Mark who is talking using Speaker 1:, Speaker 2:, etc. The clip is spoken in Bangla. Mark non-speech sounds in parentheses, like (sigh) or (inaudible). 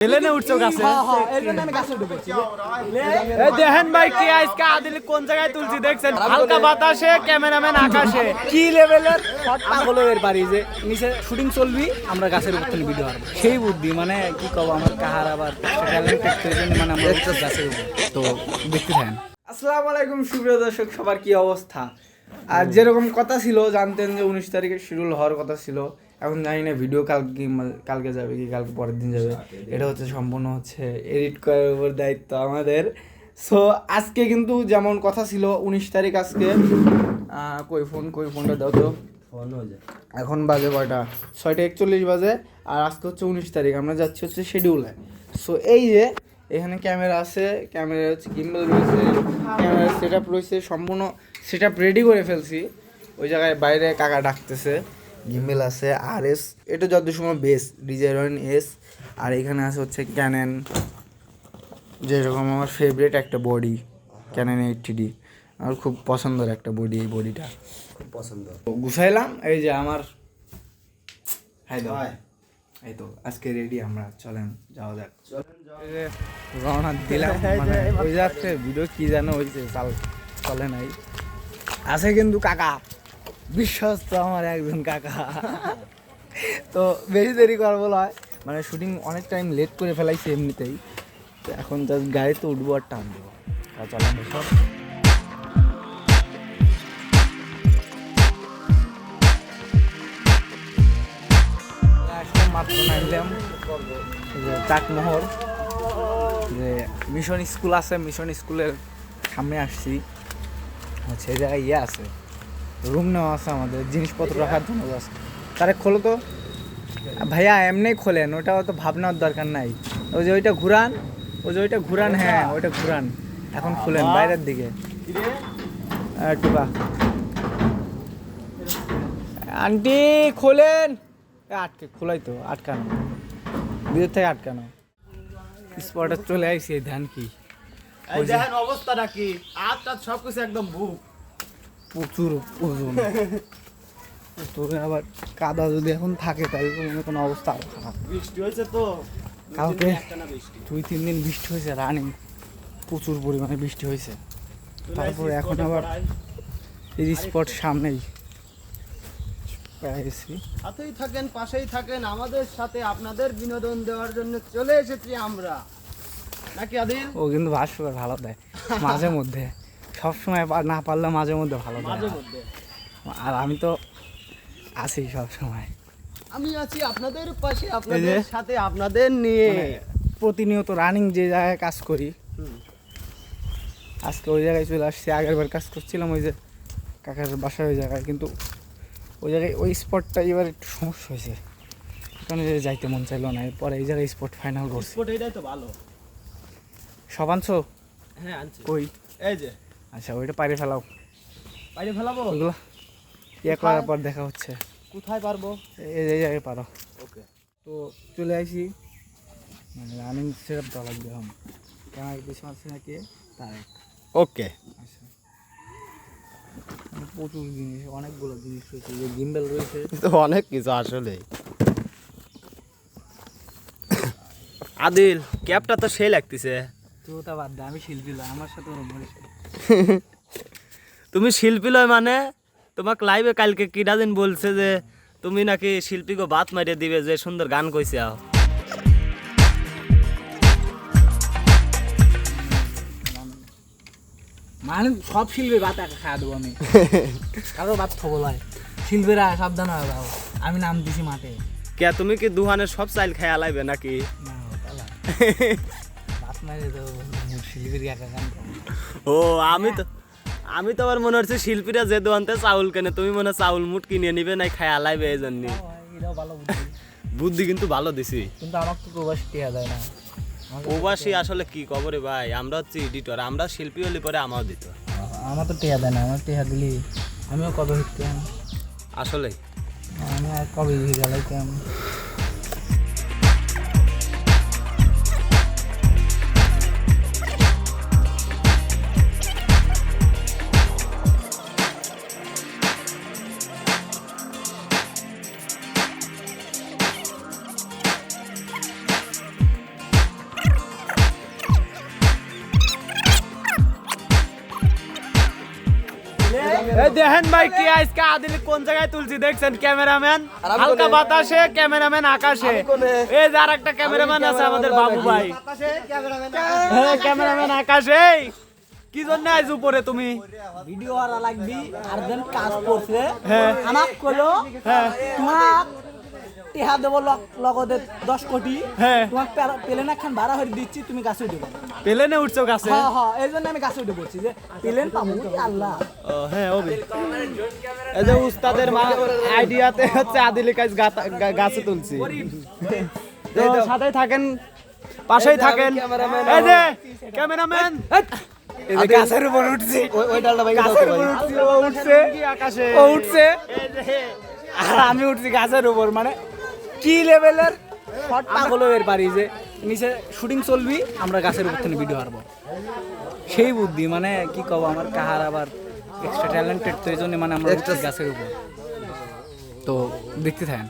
Speaker 1: প্লেনে উঠছো গাছে? এই দেখেন ভাই কি আজকে আদিল কোন জায়গায় তুলছি দেখছেন? হালকা বাতাসে ক্যামেরাম্যান আকাশে।
Speaker 2: কি লেভেলের পারি যে নিচে শুটিং চলবি আমরা গাছের উপর থেকে ভিডিও করব সেই বুদ্ধি মানে কি কব আমার কাহার আবার মানে আমরা (laughs) গাছের উপর। তো দেখতে থাকেন। আসসালামু আলাইকুম সুপ্রিয় দর্শক সবার কি অবস্থা? আর যেরকম কথা ছিল জানতেন যে উনিশ তারিখে শিডিউল হওয়ার কথা ছিল। এখন জানি না ভিডিও কালকে কি কালকে যাবে কি কালকে পরের দিন যাবে। এটা হচ্ছে সম্পূর্ণ হচ্ছে এডিট করার উপর দায়িত্ব আমাদের। সো আজকে কিন্তু যেমন কথা ছিল উনিশ তারিখ আজকে। কই ফোন কই ফোনটা দাও তো? এখন বাজে কয়টা? ছয়টা একচল্লিশ বাজে আর আজকে হচ্ছে উনিশ তারিখ আমরা যাচ্ছি হচ্ছে শিডিউলে সো এই যে এখানে ক্যামেরা আছে ক্যামেরা হচ্ছে গিম্বল রয়েছে ক্যামেরা সেট আপ রয়েছে সম্পূর্ণ সেট রেডি করে ফেলছি। ওই জায়গায় বাইরে কাকা ডাকতেছে। গিম্বেল আছে আর এস এটা যত সময় বেস ডিজাইন এস আর এখানে আছে হচ্ছে ক্যানেন যেরকম আমার ফেভারিট একটা বডি ক্যানেন এইটটি ডি আমার খুব পছন্দের একটা বডি এই বডিটা খুব
Speaker 3: পছন্দ
Speaker 2: গুছাইলাম এই যে আমার হাই দাও। এই তো আজকে রেডি আমরা চলেন যাওয়া যাক। যে রওনা দিলাম (laughs) মানে ওই যাচ্ছে ভিডিও কি যেন হয়েছে চাল চলে নাই। আছে কিন্তু কাকা। বিশ্বস্ত আমার একজন কাকা। তো বেশি দেরি করব নয় মানে শুটিং অনেক টাইম লেট করে ফেলাইছি এমনিতেই। তো এখন জাস্ট গাড়িতে উঠবো আর টান দেবো। চলেন সব যে মিশন স্কুল আছে মিশন স্কুলের সামনে আসছি। হচ্ছে এই জায়গায় ইয়ে আছে। রুম নেওয়া আছে আমাদের জিনিসপত্র রাখার জন্য আছে তারে খোলো তো। ভাইয়া এমনি খোলেন ওটা অত ভাবনার দরকার নাই। ওই যে ওইটা ঘুরান ওই যে ওইটা ঘুরান হ্যাঁ ওইটা ঘুরান। এখন খুলেন বাইরের দিকে। আন্টি খোলেন। আটকে খোলাই তো আটকানো। ভিতর থেকে আটকানো। স্পটে চলে আইসি ধান কি?
Speaker 1: এই দেখেন অবস্থাটা কি? হাত টাত সবকিছু একদম বুক
Speaker 2: প্রচুর ওজন। তোরে আবার কাদা যদি এখন থাকে তাহলে তো মনে কোনো অবস্থা আরও খারাপ।
Speaker 1: বৃষ্টি হয়েছে তো।
Speaker 2: কালকে দুই তিন দিন বৃষ্টি হয়েছে রানিং। প্রচুর পরিমাণে বৃষ্টি হয়েছে। তারপরে এখন আবার এই স্পট সামনেই।
Speaker 1: সাথেই থাকেন পাশেই থাকেন। আমাদের সাথে আপনাদের বিনোদন দেওয়ার জন্য চলে এসেছি আমরা।
Speaker 2: ও কিন্তু ভাস্কর ভালো দেয়। মাঝে মধ্যে। সবসময় না পারলে মাঝে মধ্যে ভালো দেয়। আর আমি তো আছি সব সময়।
Speaker 1: আমি আছি আপনাদের পাশে আপনাদের সাথে আপনাদের নিয়ে।
Speaker 2: মানে প্রতিনিয়ত রানিং যে জায়গায় কাজ করি আজকে ওই জায়গায় চলে আসছি। আগের বার কাজ করছিলাম ওই যে কাকার বাসার ওই জায়গায় কিন্তু ওই জায়গায় ওই স্পটটা এবার একটু সমস্যা হয়েছে। কারণ যাইতে মন চাইলো না পরে এই জায়গায় স্পট ফাইনাল করছি।
Speaker 1: স্পট এটাই তো ভালো।
Speaker 2: সব আনছো?
Speaker 1: হ্যাঁ আনছি।
Speaker 2: কই?
Speaker 1: এই যে।
Speaker 2: আচ্ছা ওইটা পাইরে ফেলাও।
Speaker 1: বাইরে ফেলাবো?
Speaker 2: ওইগুলো ইয়ে করার পর দেখা হচ্ছে।
Speaker 1: কোথায় পারব?
Speaker 2: এই জায়গায় পারো।
Speaker 1: ওকে।
Speaker 2: তো চলে আসি। মানে রানিং সেট দেওয়া লাগবে এখন। ক্যামেরার পিছনে আছে নাকি? তার
Speaker 1: ওকে।
Speaker 2: আচ্ছা। প্রচুর জিনিস অনেকগুলো জিনিস রয়েছে যে গিম্বেল রয়েছে। (laughs)
Speaker 1: তো অনেক কিছু আসলে। আদিল ক্যাপটা তো সেই লাগতেছে।
Speaker 2: তো বাদ দে আমি শিল্পী লয়, আমার সাথে ওরম (laughs)
Speaker 1: তুমি শিল্পী লয় মানে? তোমাকে লাইভে কালকে কিরা দিন বলছে যে তুমি নাকি শিল্পীকে বাত মারিয়ে দিবে যে সুন্দর গান কইছে আও।
Speaker 2: মানে সব শিল্পী ভাত একা খাওয়া দেবো আমি। (laughs) কারও থবো লয়। শিল্পীরা সাবধান হয়ে যাও আমি নাম দিছি মাঠে।
Speaker 1: কে তুমি কি দুহানের সব চাইল খাইয়া লাইবে নাকি?
Speaker 2: না (laughs)
Speaker 1: ও আমি তো আমি তো আবার মনে হচ্ছে শিল্পীরা যে দোকানতে চাউল কেনে তুমি মনে চাউল মুট কিনে নিবে নাই খাইয়া লাইবে এই জন্য
Speaker 2: বুদ্ধি।
Speaker 1: কিন্তু ভালো দিছি।
Speaker 2: কিন্তু আমাকে তো প্রবাস টিয়া দেয় না।
Speaker 1: প্রবাসী আসলে কি কবরে ভাই? আমরা হচ্ছে এডিটর আমরা শিল্পী হলে পরে আমাও দিত
Speaker 2: আমার তো টিয়া দেয় না আমার টিয়া দিলি আমিও কবে হিটতাম
Speaker 1: আসলে
Speaker 2: আমি আর কবে জ্বালাইতাম
Speaker 1: দেখেন ভাই কি আজকে আদিল কোন জায়গায় তুলছি দেখছেন? ক্যামেরাম্যান হালকা বাতাসে ক্যামেরাম্যান আকাশে। এই যে আর একটা ক্যামেরাম্যান আছে আমাদের বাবু ভাই। হ্যাঁ ক্যামেরাম্যান আকাশে। কি জন্য আজ উপরে তুমি?
Speaker 2: ভিডিও আর লাগবি আর দেন কাজ করছে।
Speaker 1: হ্যাঁ।
Speaker 2: আমাক কলো
Speaker 1: হ্যাঁ।
Speaker 2: তোমাক টিহা দেবো লগতে দশ কোটি।
Speaker 1: হ্যাঁ।
Speaker 2: তোমাক প্লেন একখান ভাড়া হয়ে দিচ্ছি তুমি গাছে উঠে
Speaker 1: পেলেনে উঠছো গাছে?
Speaker 2: হ্যাঁ হ্যাঁ এই জন্য আমি গাছে উঠে পড়ছি যে প্লেন পাবো কি আল্লাহ।
Speaker 1: হ্যাঁ ওবি এই যে উস্তাদের মা আইডিয়াতে হচ্ছে আদিলি কাজ গাছে তুলছি। সাথে থাকেন পাশেই থাকেন। এই যে ক্যামেরাম্যান।
Speaker 2: গাছের উপর উঠছি। ওই ডালটা ভাই
Speaker 1: গাছের উপর উঠছি, ও উঠছে।
Speaker 2: ও উঠছে। আর আমি উঠছি গাছের উপর মানে কি লেভেলের শট পাগল এর বাড়ি যে নিচে শুটিং চলবি আমরা গাছের উপর থেকে ভিডিও হারবো। সেই বুদ্ধি মানে কি কব আমার কাহার আবার এক্সট্রা ট্যালেন্টেড তো এই জন্য মানে আমরা গাছের উপর। তো দেখতে থাকেন।